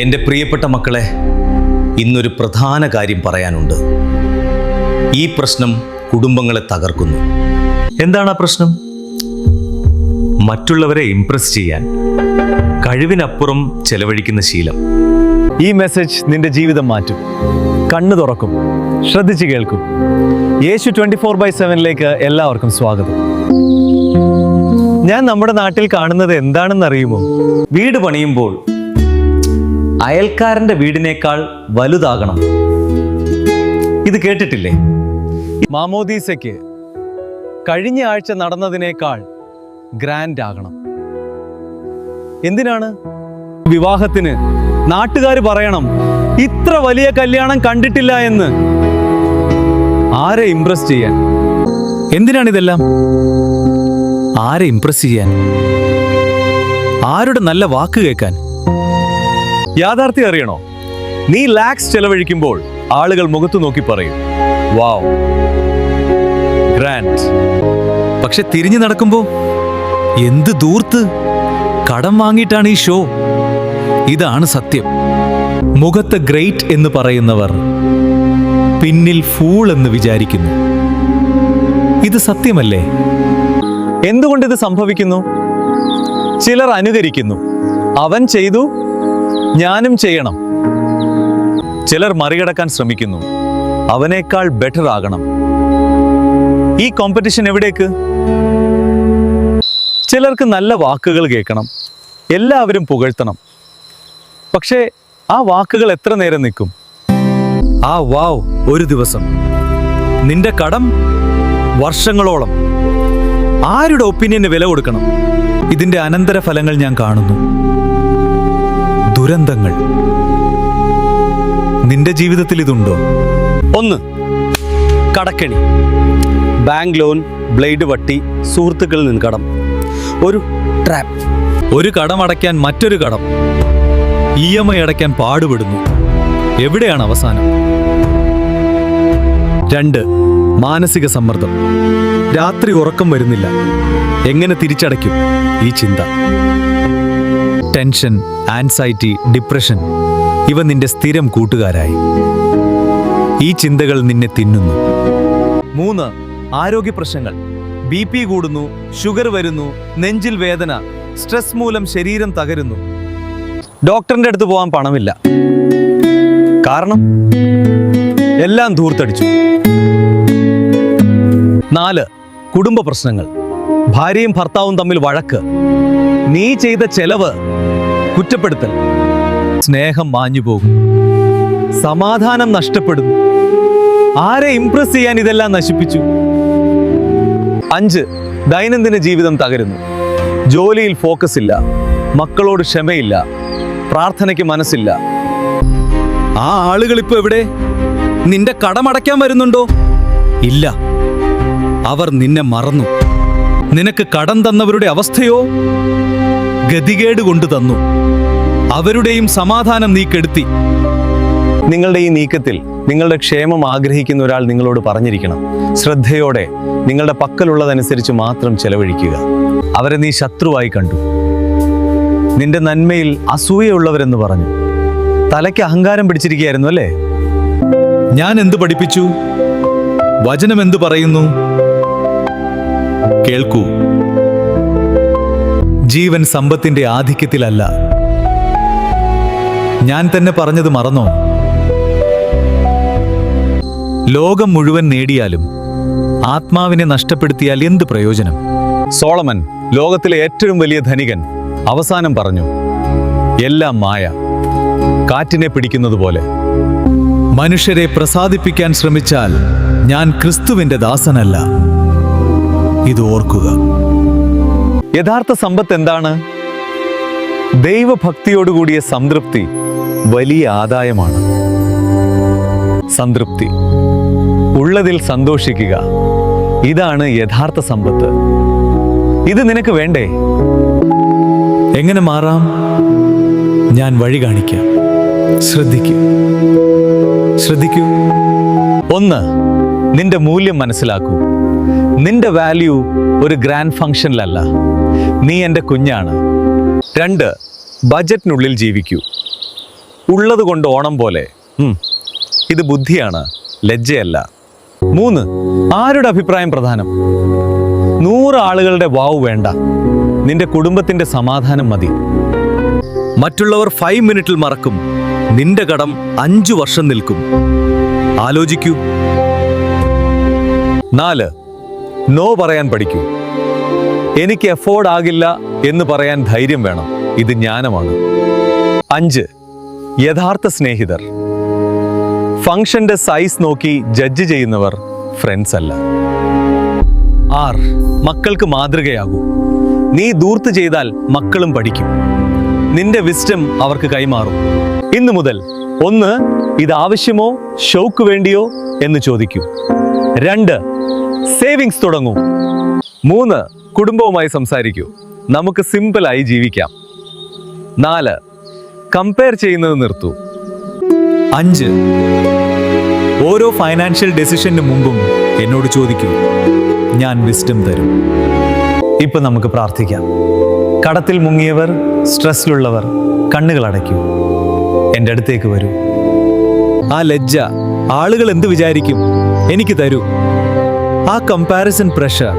എന്റെ പ്രിയപ്പെട്ട മക്കളെ ഇന്നൊരു പ്രധാന കാര്യം പറയാനുണ്ട്. ഈ പ്രശ്നം കുടുംബങ്ങളെ തകർക്കുന്നു. എന്താണ് ആ പ്രശ്നം? മറ്റുള്ളവരെ ഇംപ്രസ് ചെയ്യാൻ കഴിവിനപ്പുറം ചെലവഴിക്കുന്ന ശീലം. ഈ മെസ്സേജ് നിന്റെ ജീവിതം മാറ്റും. കണ്ണു തുറക്കും ശ്രദ്ധിച്ചു കേൾക്കും. യേശു ട്വന്റി ഫോർ ബൈ സെവനിലേക്ക് എല്ലാവർക്കും സ്വാഗതം. ഞാൻ നമ്മുടെ നാട്ടിൽ കാണുന്നത് എന്താണെന്ന് അറിയുമോ വീട് പണിയുമ്പോൾ അയൽക്കാരന്റെ വീടിനേക്കാൾ വലുതാകണം. ഇത് കേട്ടിട്ടില്ലേ? മാമോദീസയ്ക്ക് കഴിഞ്ഞ ആഴ്ച നടന്നതിനേക്കാൾ ഗ്രാൻഡ് ആകണം എന്തിനാണ്? വിവാഹത്തിന് നാട്ടുകാർ പറയണം ഇത്ര വലിയ കല്യാണം കണ്ടിട്ടില്ല എന്ന്. ആരെ ഇംപ്രസ് ചെയ്യാൻ? എന്തിനാണ് ഇതെല്ലാം? ആരെ ഇംപ്രസ് ചെയ്യാൻ? ആരുടെ നല്ല വാക്ക് കേൾക്കാൻ? യാഥാർത്ഥ്യം അറിയണോ? നീ ലാക്സ് ചെലവഴിക്കുമ്പോൾ ആളുകൾ മുഖത്തു നോക്കി പറയും വാവ് ഗ്രാൻഡ് പക്ഷെ തിരിഞ്ഞു നടക്കുമ്പോ എന്ത് ദൂർത്ത് കടം വാങ്ങിയിട്ടാണ് ഈ ഷോ ഇതാണ് സത്യം. മുഖത്ത് ഗ്രേറ്റ് എന്ന് പറയുന്നവർ പിന്നിൽ ഫൂൾ എന്ന് വിചാരിക്കുന്നു. ഇത് സത്യമല്ലേ? എന്തുകൊണ്ട് ഇത് സംഭവിക്കുന്നു? ചിലർ അനുകരിക്കുന്നു. അവൻ ചെയ്തു ഞാനും ചെയ്യണം. ചിലർ മറികടക്കാൻ ശ്രമിക്കുന്നു. അവനേക്കാൾ ബെറ്റർ ആകണം. ഈ കോമ്പറ്റീഷൻ എവിടേക്ക്? ചിലർക്ക് നല്ല വാക്കുകൾ കേൾക്കണം. എല്ലാവരും പുകഴ്ത്തണം. പക്ഷേ ആ വാക്കുകൾ എത്ര നേരം നിൽക്കും? ആ വാവ് ഒരു ദിവസം. നിന്റെ കടം വർഷങ്ങളോളം. ആരുടെ ഒപ്പീനിയന് വില കൊടുക്കണം? ഇതിന്റെ അനന്തരഫലങ്ങൾ ഞാൻ കാണുന്നു. ദുരന്തങ്ങൾ. നിന്റെ ജീവിതത്തിൽ ഇതുണ്ടോ? ഒന്ന് കടക്കെണി. ബാങ്ക് ലോൺ ബ്ലേഡ് വട്ടി സുഹൃത്തുക്കളിൽ നിന്ന് കടം ഒരു ട്രാപ്പ്. ഒരു കടം അടയ്ക്കാൻ മറ്റൊരു കടം. ഇ എം ഐ അടയ്ക്കാൻ പാടുപെടുന്നു. എവിടെയാണ് അവസാനം? രണ്ട് മാനസിക സമ്മർദ്ദം. രാത്രി ഉറക്കം വരുന്നില്ല. എങ്ങനെ തിരിച്ചടയ്ക്കും? ഈ ചിന്ത. ടെൻഷൻ ആൻസൈറ്റി ഡിപ്രഷൻ ഇവ നിന്റെ സ്ഥിരം കൂട്ടുകാരായി. ഈ ചിന്തകൾ നിന്നെ തിന്നുന്നു. മൂന്ന് ആരോഗ്യ പ്രശ്നങ്ങൾ. ബി പി കൂടുന്നു ഷുഗർ വരുന്നു നെഞ്ചിൽ വേദന സ്ട്രെസ് മൂലം ശരീരം തകരുന്നു. ഡോക്ടറിന്റെ അടുത്ത് പോകാൻ പണമില്ല. കാരണം? എല്ലാം ധൂർത്തടിച്ചു. നാല് കുടുംബ പ്രശ്നങ്ങൾ. ഭാര്യയും ഭർത്താവും തമ്മിൽ വഴക്ക്. നീ ചെയ്ത ചെലവ് കുറ്റപ്പെടുത്തൽ. സ്നേഹം മാഞ്ഞു പോകും സമാധാനം നഷ്ടപ്പെടുന്നു. ആരെ ഇംപ്രസ് ചെയ്യാൻ ഇതെല്ലാം നശിപ്പിച്ചു? അഞ്ച് ദൈനംദിന ജീവിതം തകരുന്നു. ജോലിയിൽ ഫോക്കസ് ഇല്ല. മക്കളോട് ക്ഷമയില്ല. പ്രാർത്ഥനയ്ക്ക് മനസ്സില്ല. ആ ആളുകൾ ഇപ്പൊ എവിടെ? നിന്റെ കടമടയ്ക്കാൻ വരുന്നുണ്ടോ? ഇല്ല. അവർ നിന്നെ മറന്നു. നിനക്ക് കടം തന്നവരുടെ അവസ്ഥയോ? ഗതികേട് കൊണ്ടു തന്നു. അവരുടെയും സമാധാനം നീ കെടുത്തി. നിങ്ങളുടെ ഈ നീക്കത്തിൽ നിങ്ങളുടെ ക്ഷേമം ആഗ്രഹിക്കുന്ന ഒരാൾ നിങ്ങളോട് പറഞ്ഞിരിക്കണം. ശ്രദ്ധയോടെ നിങ്ങളുടെ പക്കലുള്ളതനുസരിച്ച് മാത്രം ചെലവഴിക്കുക. അവരെ നീ ശത്രുവായി കണ്ടു. നിന്റെ നന്മയിൽ അസൂയയുള്ളവരെന്ന് പറഞ്ഞു. തലയ്ക്ക് അഹങ്കാരം പിടിച്ചിരിക്കുകയായിരുന്നു അല്ലേ? ഞാൻ എന്ത് പഠിപ്പിച്ചു? വചനം എന്തു പറയുന്നു? കേൾക്കൂ. ജീവൻ സമ്പത്തിന്റെ ആധിക്യത്തിലല്ല. ഞാൻ തന്നെ പറഞ്ഞത് മറന്നോ? ലോകം മുഴുവൻ നേടിയാലും ആത്മാവിനെ നഷ്ടപ്പെടുത്തിയാൽ എന്ത് പ്രയോജനം? സോളമൻ ലോകത്തിലെ ഏറ്റവും വലിയ ധനികൻ അവസാനം പറഞ്ഞു എല്ലാം മായ കാറ്റിനെ പിടിക്കുന്നത് പോലെ. മനുഷ്യരെ പ്രസാദിപ്പിക്കാൻ ശ്രമിച്ചാൽ ഞാൻ ക്രിസ്തുവിന്റെ ദാസനല്ല. ഇത് ഓർക്കുക. യഥാർത്ഥ സമ്പത്ത് എന്താണ്? ദൈവഭക്തിയോടുകൂടിയ സംതൃപ്തി വലിയ ആദായമാണ്. സംതൃപ്തി. ഉള്ളതിൽ സന്തോഷിക്കുക. ഇതാണ് യഥാർത്ഥ സമ്പത്ത്. ഇത് നിനക്ക് വേണ്ടേ? എങ്ങനെ മാറാം? ഞാൻ വഴി കാണിക്കാം. ശ്രദ്ധിക്കൂ. ശ്രദ്ധിക്കൂ. ഒന്ന് നിന്റെ മൂല്യം മനസ്സിലാക്കൂ. നിന്റെ വാല്യൂ ഒരു ഗ്രാൻഡ് ഫംഗ്ഷനിലല്ല നീ എന്റെ കുഞ്ഞാണ്. രണ്ട് ബജറ്റിനുള്ളിൽ ജീവിക്കൂ. ഉള്ളത് കൊണ്ട് ഓണം പോലെ. ഇത് ബുദ്ധിയാണ് ലജ്ജയല്ല. മൂന്ന് ആരുടെ അഭിപ്രായം പ്രധാനം? നൂറ് ആളുകളുടെ വാവ് വേണ്ട. നിന്റെ കുടുംബത്തിന്റെ സമാധാനം മതി. മറ്റുള്ളവർ ഫൈവ് മിനിറ്റിൽ മറക്കും. നിന്റെ കടം അഞ്ചു വർഷം നിൽക്കും. ആലോചിക്കൂ. നാല് നോ പറയാൻ പഠിക്കൂ. എനിക്ക് എഫോർഡ് ആകില്ല എന്ന് പറയാൻ ധൈര്യം വേണം. ഇത് ജ്ഞാനമാണ്. അഞ്ച് യഥാർത്ഥ സ്നേഹിതർ. ഫംഗ്ഷന്റെ സൈസ് നോക്കി ജഡ്ജ് ചെയ്യുന്നവർ ഫ്രണ്ട്സ് അല്ല. ആർ മക്കൾക്ക് മാതൃകയാകൂ. നീ ദൂർത്ത് ചെയ്താൽ മക്കളും പഠിക്കും. നിന്റെ വിസ്റ്റം അവർക്ക് കൈമാറും. ഇന്നു മുതൽ ഒന്ന് ഇത് ആവശ്യമോ ഷോക്ക് വേണ്ടിയോ എന്ന് ചോദിക്കൂ. രണ്ട് സേവിങ്സ് തുടങ്ങൂ. മൂന്ന് കുടുംബവുമായി സംസാരിക്കൂ. നമുക്ക് സിമ്പിളായി ജീവിക്കാം. നാല് കമ്പയർ ചെയ്യുന്നത് നിർത്തൂ. അഞ്ച് ഓരോ ഫൈനാൻഷ്യൽ ഡെസിഷന് മുമ്പും എന്നോട് ചോദിക്കൂ. ഞാൻ വിസ്റ്റം തരും. ഇപ്പൊ നമുക്ക് പ്രാർത്ഥിക്കാം. കടത്തിൽ മുങ്ങിയവർ സ്ട്രെസ്സിലുള്ളവർ കണ്ണുകൾ അടയ്ക്കൂ. എന്റെ അടുത്തേക്ക് വരൂ. ആ ലജ്ജ ആളുകൾ എന്ത് വിചാരിക്കും? എനിക്ക് തരൂ. ആ കമ്പാരിസൺ പ്രഷർ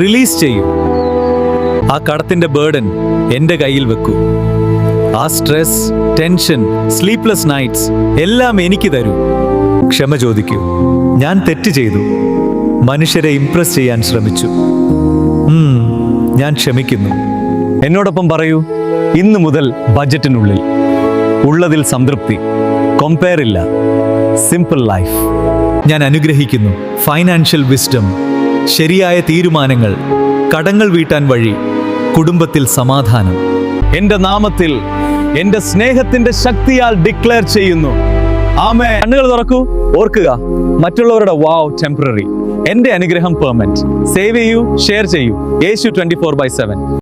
റിലീസ് ചെയ്യൂ. ആ കടത്തിന്റെ ബേർഡൻ എന്റെ കയ്യിൽ വെക്കൂ. ആ സ്ട്രെസ് ടെൻഷൻ സ്ലീപ്ലെസ് നൈറ്റ്സ് എല്ലാം എനിക്ക് തരൂ. ക്ഷമ ചോദിക്കൂ. ഞാൻ തെറ്റ് ചെയ്തു. മനുഷ്യരെ ഇംപ്രസ് ചെയ്യാൻ ശ്രമിച്ചു. ഞാൻ ക്ഷമിക്കുന്നു. എന്നോടൊപ്പം പറയൂ ഇന്നു മുതൽ ബജറ്റിനുള്ളിൽ ഉള്ളതിൽ സംതൃപ്തി. കൊമ്പയർ ഇല്ല. സിമ്പിൾ ലൈഫ് ഞാൻ അനുഗ്രഹിക്കുന്നു. ഫൈനാൻഷ്യൽ വിസ്ഡം ശരിയായ തീരുമാനങ്ങൾ. കടങ്ങൾ വീട്ടാൻ വഴി. കുടുംബത്തിൽ സമാധാനം. എന്റെ നാമത്തിൽ എന്റെ സ്നേഹത്തിന്റെ ശക്തിയാൽ ഡിക്ലെയർ ചെയ്യുന്നു. ആമേ കണ്ണുകൾ തുറക്കൂ. ഓർക്കുക മറ്റുള്ളവരുടെ വാവ് ടെമ്പററി എന്റെ അനുഗ്രഹം പെർമനന്റ് സേവ് ചെയ്യൂ ഷെയർ ചെയ്യൂ. Yeshu twenty four by seven